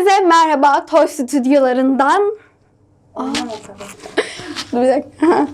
Hepinize merhaba Toy Stüdyolarından. Dur bir dakika.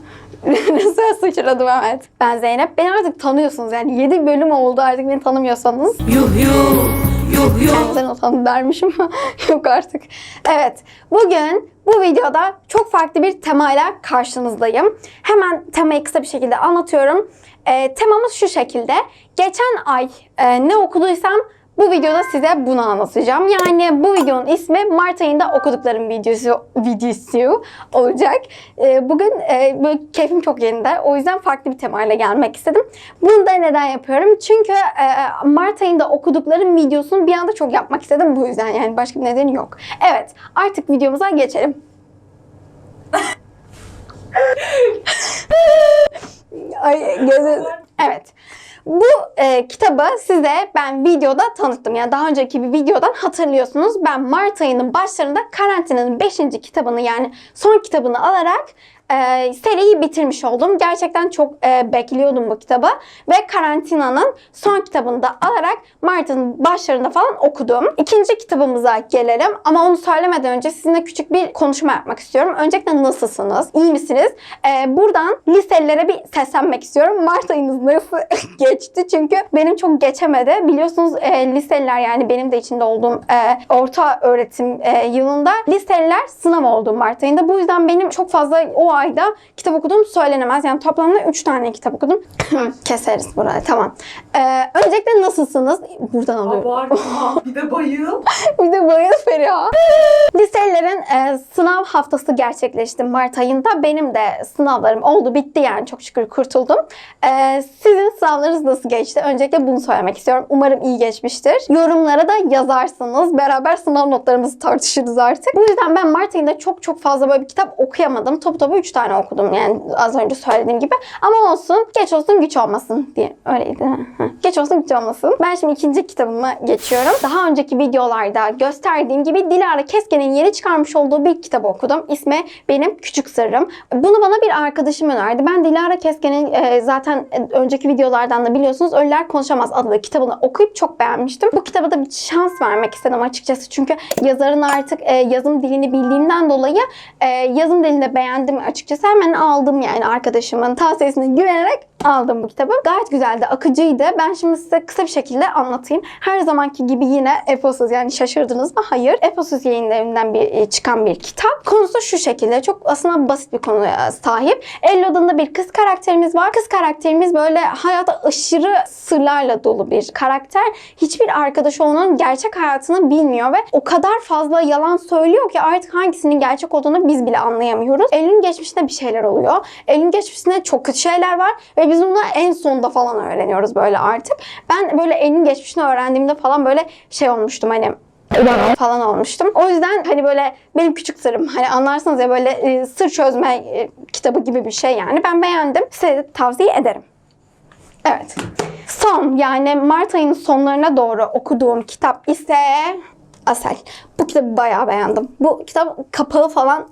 Nasıl sıçradım evet. Ben Zeynep. Beni artık tanıyorsunuz yani 7 bölüm oldu artık beni tanımıyorsanız. Yuh yuh, yuh yuh. Ben utandım dermişim. Yok artık. Evet. Bugün bu videoda çok farklı bir temayla karşınızdayım. Hemen temayı kısa bir şekilde anlatıyorum. Ee, temamız şu şekilde. Geçen ay e, ne okuduysam bu videoda size bunu anlatacağım. Yani bu videonun ismi Mart ayında okuduklarım videosu videosu olacak. Ee, bugün e, böyle keyfim çok yerinde. O yüzden farklı bir temayla gelmek istedim. Bunu da neden yapıyorum? Çünkü e, Mart ayında okuduklarım videosunu bir anda çok yapmak istedim. Bu yüzden yani başka bir nedeni yok. Evet artık videomuza geçelim. Ay gözü... Evet. Bu e, kitabı size ben videoda tanıttım. Yani daha önceki bir videodan hatırlıyorsunuz. Ben Mart ayının başlarında karantinanın 5. kitabını yani son kitabını alarak e, seriyi bitirmiş oldum. Gerçekten çok e, bekliyordum bu kitabı. Ve karantinanın son kitabını da alarak Mart'ın başlarında falan okudum. İkinci kitabımıza gelelim. Ama onu söylemeden önce sizinle küçük bir konuşma yapmak istiyorum. Öncelikle nasılsınız? İyi misiniz? E, buradan liselilere bir seslenmek istiyorum. Mart ayınız nasıl geçti? Çünkü benim çok geçemedi. Biliyorsunuz e, liseliler yani benim de içinde olduğum e, orta öğretim e, yılında liseliler sınav oldu Mart ayında. Bu yüzden benim çok fazla o ayda kitap okuduğum söylenemez. Yani toplamda 3 tane kitap okudum. Keseriz burayı tamam. Ee, öncelikle nasılsınız? Buradan alıyorum. Abartma. Bir de bayıl. Bir de bayıl Feriha. Liselilerin e, sınav haftası gerçekleşti Mart ayında. Benim de sınavlarım oldu bitti yani çok şükür kurtuldum. E, sizin sınavlarınız nasıl geçti? Öncelikle bunu söylemek istiyorum. Umarım iyi geçmiştir. Yorumlara da yazarsınız. Beraber sınav notlarımızı tartışırız artık. Bu yüzden ben Mart ayında çok çok fazla böyle bir kitap okuyamadım. Topu topu 3 tane okudum yani az önce söylediğim gibi. Ama olsun geç olsun güç olmasın diye. Öyleydi. Geç olsun güç olmasın. Ben şimdi ikinci kitabıma geçiyorum. Daha önceki videolarda gösterdiğim gibi Dilara Kesken'in yeni çıkarmış olduğu bir kitabı okudum. İsmi Benim Küçük Sırrım. Bunu bana bir arkadaşım önerdi. Ben Dilara Kesken'in e, zaten önceki videolardan da biliyorsunuz Ölüler Konuşamaz adlı kitabını okuyup çok beğenmiştim. Bu kitaba da bir şans vermek istedim açıkçası. Çünkü yazarın artık e, yazım dilini bildiğimden dolayı e, yazım dilini beğendim açıkçası. Hemen aldım yani arkadaşımın tavsiyesine güvenerek aldım bu kitabı. Gayet güzeldi, akıcıydı. Ben şimdi size kısa bir şekilde anlatayım. Her zamanki gibi yine Efosuz yani şaşırdınız mı? Hayır. Efosuz yayın evinden bir e, çıkan bir kitap. Konusu şu şekilde. Çok aslında basit bir konuya sahip. Elloda'nda bir kız karakterimiz var. Kız karakterimiz böyle hayata aşırı sırlarla dolu bir karakter. Hiçbir arkadaşı onun gerçek hayatını bilmiyor ve o kadar fazla yalan söylüyor ki artık hangisinin gerçek olduğunu biz bile anlayamıyoruz. Eylül'ün geçmişinde bir şeyler oluyor. Eylül'ün geçmişinde çok kötü şeyler var ve biz bunu en sonda falan öğreniyoruz böyle artık. Ben böyle Eylül'ün geçmişini öğrendiğimde falan böyle şey olmuştum hani falan olmuştum. O yüzden hani böyle benim küçük sırrım hani anlarsınız ya böyle e, sır çözme e, kitabı gibi bir şey yani. Ben beğendim. Size tavsiye ederim. Evet. Son yani Mart ayının sonlarına doğru okuduğum kitap ise Asel. Bu kitabı bayağı beğendim. Bu kitap kapağı falan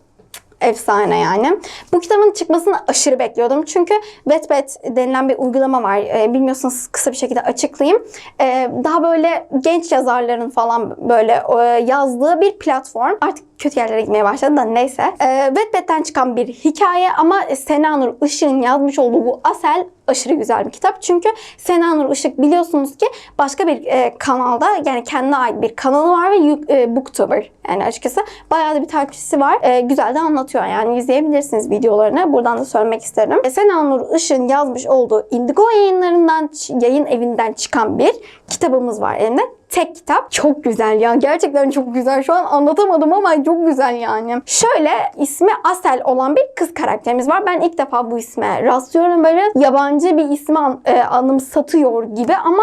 efsane yani. Bu kitabın çıkmasını aşırı bekliyordum. Çünkü Wattpad denilen bir uygulama var. Ee, bilmiyorsanız kısa bir şekilde açıklayayım. Ee, daha böyle genç yazarların falan böyle e, yazdığı bir platform. Artık kötü yerlere gitmeye başladı da neyse. Ee, Wattpad'den çıkan bir hikaye ama Sena Nur Işık'ın yazmış olduğu bu Asel aşırı güzel bir kitap. Çünkü Sena Nur Işık biliyorsunuz ki başka bir e, kanalda yani kendine ait bir kanalı var ve yu- e, booktuber yani açıkçası bayağı da bir takipçisi var. E, güzel de anlatıyor yani izleyebilirsiniz videolarını. Buradan da söylemek isterim. E, Sena Nur Işık'ın yazmış olduğu Indigo yayınlarından yayın evinden çıkan bir kitabımız var elinde tek kitap. Çok güzel ya. Gerçekten çok güzel. Şu an anlatamadım ama çok güzel yani. Şöyle ismi Asel olan bir kız karakterimiz var. Ben ilk defa bu isme rastlıyorum. Böyle yabancı bir ismi an, e, anımsatıyor gibi ama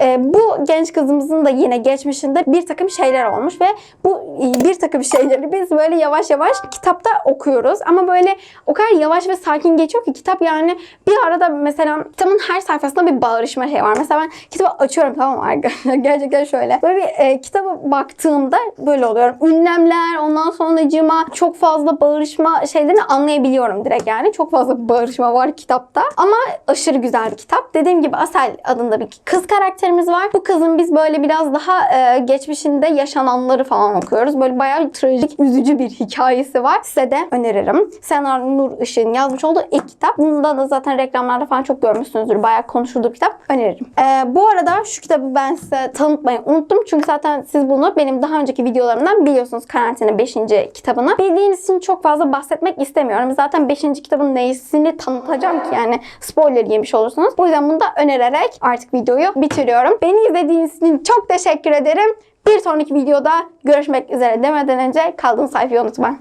e, bu genç kızımızın da yine geçmişinde bir takım şeyler olmuş ve bu e, bir takım şeyleri biz böyle yavaş yavaş kitapta okuyoruz. Ama böyle o kadar yavaş ve sakin geçiyor ki kitap yani bir arada mesela kitabın her sayfasında bir bağırışma şey var. Mesela ben kitabı açıyorum tamam mı? Gerçekten şöyle. Böyle bir e, kitaba baktığımda böyle oluyorum. Ünlemler ondan sonra cima çok fazla bağırışma şeylerini anlayabiliyorum direkt yani. Çok fazla bağırışma var kitapta. Ama aşırı güzel bir kitap. Dediğim gibi Asel adında bir kız karakteri karakterimiz var. Bu kızın biz böyle biraz daha e, geçmişinde yaşananları falan okuyoruz. Böyle bayağı trajik, üzücü bir hikayesi var. Size de öneririm. Senar Nur Işık'ın yazmış olduğu ilk kitap. Bunda da zaten reklamlarda falan çok görmüşsünüzdür. Bayağı konuşulduğu kitap. Öneririm. E, bu arada şu kitabı ben size tanıtmayı unuttum. Çünkü zaten siz bunu benim daha önceki videolarımdan biliyorsunuz. Karantina 5. kitabını. Bildiğiniz için çok fazla bahsetmek istemiyorum. Zaten 5. kitabın neyisini tanıtacağım ki yani spoiler yemiş olursunuz. Bu yüzden bunu da önererek artık videoyu bitiriyorum. Beni izlediğiniz için çok teşekkür ederim. Bir sonraki videoda görüşmek üzere demeden önce kaldığınız sayfayı unutmayın.